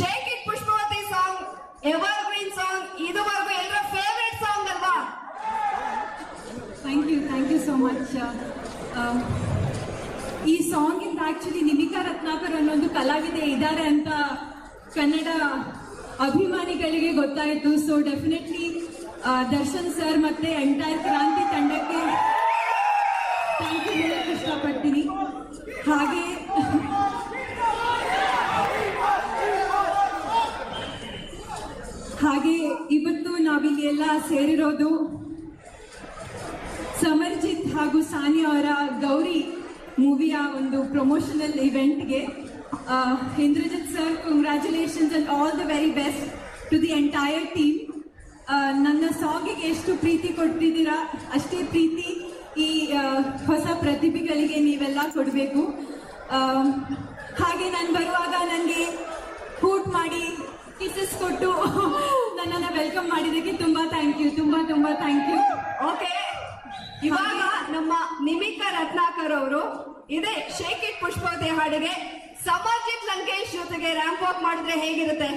Shake it Pushpavati song evergreen song ಇದುವರೆಗೂ ಎಲ್ಲರ favourite song ಅಲ್ವಾ? Thank you thank you so much ಈ song ಇಂದ ಆಕ್ಚುಲಿ ನಿಮಿಕಾ ರತ್ನಾಕರ್ ಅನ್ನೋದು ಕಲಾವಿದೆ ಇದ್ದಾರೆ ಅಂತ ಕನ್ನಡ ಅಭಿಮಾನಿಗಳಿಗೆ ಗೊತ್ತಾಯಿತು. ಸೊ ಡೆಫಿನೆಟ್ಲಿ ದರ್ಶನ್ ಸರ್ ಮತ್ತೆ ಎಂಟೈರ್ ಕ್ರಾಂತಿ ತಂಡಕ್ಕೆ ಥ್ಯಾಂಕ್ ಯು ಹೇಳಕ್ ಇಷ್ಟಪಡ್ತೀನಿ. ಹಾಗೆ ಹಾಗೆ ಇವತ್ತು ನಾವಿಲ್ಲಿ ಎಲ್ಲ ಸೇರಿರೋದು ಸಮರ್ಜಿತ್ ಹಾಗೂ ಸಾನಿಯಾ ಅವರ ಗೌರಿ ಮೂವಿಯ ಒಂದು promotional ಇವೆಂಟ್ಗೆ Indrajit sir congratulations and all the very best to the entire team ನನ್ನ ಸಾಂಗಿಗೆ ಎಷ್ಟು ಪ್ರೀತಿ ಕೊಟ್ಟಿದ್ದೀರಾ ಅಷ್ಟೇ ಪ್ರೀತಿ ಈ ಹೊಸ ಪ್ರತಿಭೆಗಳಿಗೆ ನೀವೆಲ್ಲ ಕೊಡಬೇಕು. ಕಿಸಸ್ ಕೊಟ್ಟು ನನ್ನನ್ನು ವೆಲ್ಕಮ್ ಮಾಡಿದಕ್ಕೆ ತುಂಬಾ ಥ್ಯಾಂಕ್ ಯು ತುಂಬಾ ತುಂಬಾ ಥ್ಯಾಂಕ್ ಯು ಓಕೆ ಇವಾಗ ನಮ್ಮ ನಿಮಿಕ ರತ್ನಾಕರ್ ಅವರು ಇದೇ ಶೇಖಿ ಪುಷ್ಪ ಪುಷ್ಪವತಿ ಹಾಡಿಗೆ ಸಮರ್ಜಿತ್ ಲಂಕೇಶ್ ಜೊತೆಗೆ ರ್ಯಾಂಪ್ ವಾಕ್ ಮಾಡಿದ್ರೆ ಹೇಗಿರುತ್ತೆ?